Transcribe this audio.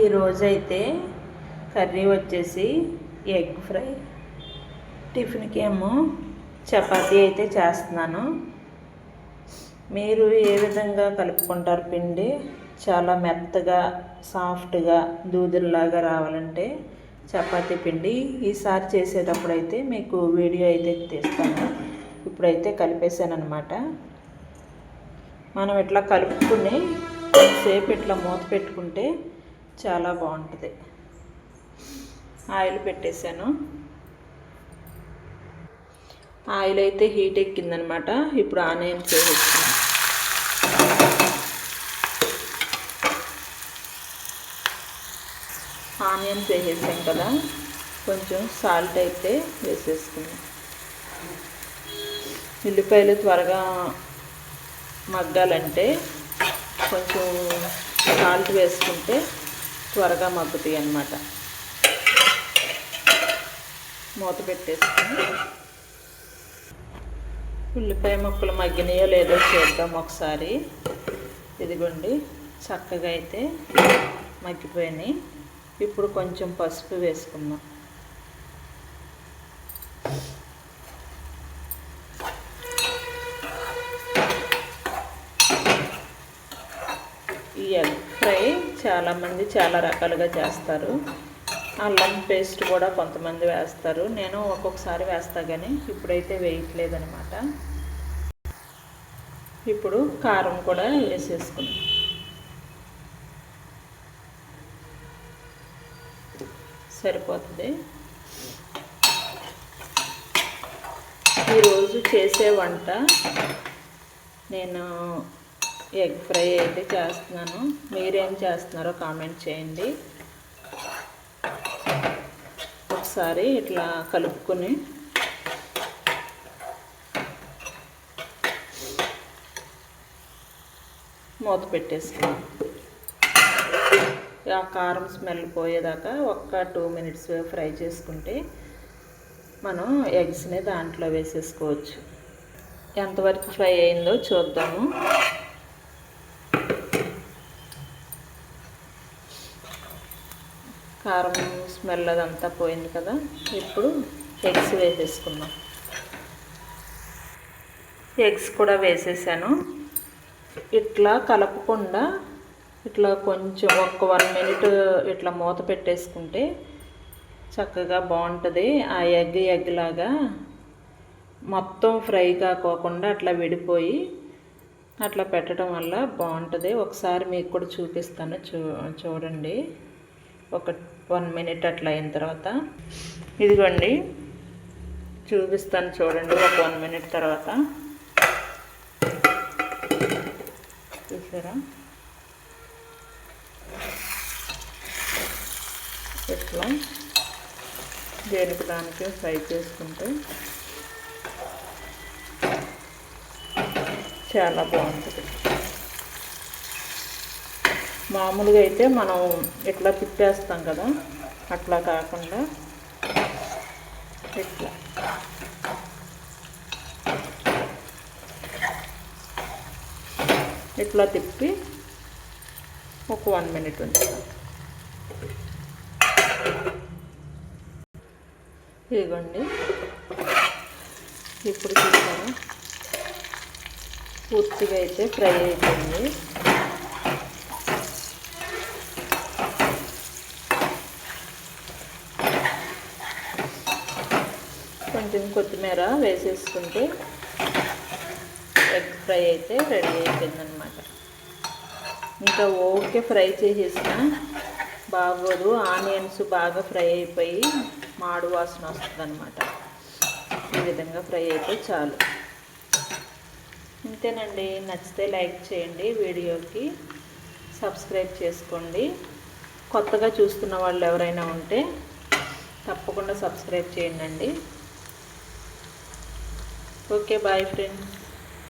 ఈరోజైతే కర్రీ వచ్చేసి egg fry. టిఫిన్కి ఏమో చపాతీ అయితే చేస్తున్నాను. మీరు ఏ విధంగా కలుపుకుంటారు పిండి? చాలా మెత్తగా సాఫ్ట్గా దూదుల్లాగా రావాలంటే చపాతీ పిండి. ఈసారి చేసేటప్పుడు అయితే మీకు వీడియో అయితే తీస్తాను. ఇప్పుడైతే కలిపేసాను అనమాట మనం ఇట్లా కలుపుకుని సేపు ఇట్లా మూత పెట్టుకుంటే చాలా బాగుంటుంది. ఆయిల్ పెట్టేశాను. ఆయిల్ అయితే హీట్ ఎక్కిందనమాట. ఇప్పుడు ఆనియన్ చేసేస్తాను ఆనియన్స్ వేసేసాం కదా. కొంచెం సాల్ట్ అయితే వేసేసుకున్నాం. ఉల్లిపాయలు త్వరగా మగ్గాలంటే కొంచెం సాల్ట్ వేసుకుంటే త్వరగా మగ్గుతాయి అన్నమాట మూత పెట్టేసుకుని ఉల్లిపాయ ముక్కలు మగ్గినాయో లేదో చూద్దాం ఒకసారి. ఇదిగోండి చక్కగా అయితే మగ్గిపోయినాయి. ఇప్పుడు కొంచెం పసుపు వేసుకుందాం. ఈ ఎగ్ ఫ్రై చాలామంది చాలా రకాలుగా చేస్తారు. అల్లం పేస్ట్ కూడా కొంతమంది వేస్తారు. నేను ఒక్కొక్కసారి వేస్తా కానీ ఇప్పుడైతే వేయట్లేదనమాట ఇప్పుడు కారం కూడా వేసేసుకున్నాం సరిపోతుంది. ఈరోజు చేసే వంట నేను ఎగ్ ఫ్రై అయితే చేస్తున్నాను. మీరేం చేస్తున్నారో కామెంట్ చేయండి. ఒకసారి ఇట్లా కలుపుకొని మూత పెట్టేసుకున్నాం. ఆ కారం స్మెల్ పోయేదాకా ఒక్క టూ మినిట్స్ ఫ్రై చేసుకుంటే మనం ఎగ్స్ని దాంట్లో వేసేసుకోవచ్చు. ఎంతవరకు ఫ్రై అయిందో చూద్దాము. కారం స్మెల్ అదంతా పోయింది కదా ఇప్పుడు ఎగ్స్ వేసేసుకుందాం. ఎగ్స్ కూడా వేసేసాను. ఇట్లా కలపకుండా ఇట్లా కొంచెం ఒక వన్ మినిట్ ఇట్లా మూత పెట్టేసుకుంటే చక్కగా బాగుంటుంది. ఆ ఎగ్ ఎగ్ లాగా మొత్తం ఫ్రై కాకోకుండా అట్లా విడిపోయి అట్లా పెట్టడం వల్ల బాగుంటుంది. ఒకసారి మీకు కూడా చూపిస్తాను చూ చూడండి. ఒక వన్ మినిట్ అట్లా అయిన తర్వాత ఇదిగోండి చూపిస్తాను చూడండి ఒక వన్ మినిట్ తర్వాత. చూసారా? ఇట్లా దేనికి దానికి ఫ్రై చేసుకుంటే చాలా బాగుంటుంది. మామూలుగా అయితే మనం ఇట్లా తిప్పేస్తాం కదా అట్లా కాకుండా ఇట్లా. ఇట్లా తిప్పి ఒక వన్ మినిట్ ఉంచుతాం. ఇదిగోండి. ఇప్పుడు చూసారా? పూర్తిగా అయితే ఫ్రై అయిపోయింది. కొంచెం కొత్తిమీర వేసేసుకుంటే ఎగ్ ఫ్రై అయితే రెడీ అయిపోయిందనమాట ఇంకా ఓకే ఫ్రై చేసేసిన. బాగోదు ఆనియన్స్ బాగా ఫ్రై అయిపోయి మాడు వాసన వస్తుందన్నమాట. ఈ విధంగా ఫ్రై అయితే చాలు. ఇంతేనండి. నచ్చితే లైక్ చేయండి వీడియోకి సబ్స్క్రైబ్ చేసుకోండి. కొత్తగా చూస్తున్న వాళ్ళు ఎవరైనా ఉంటే తప్పకుండా సబ్స్క్రైబ్ చేయండి ఓకే బాయ్ ఫ్రెండ్స్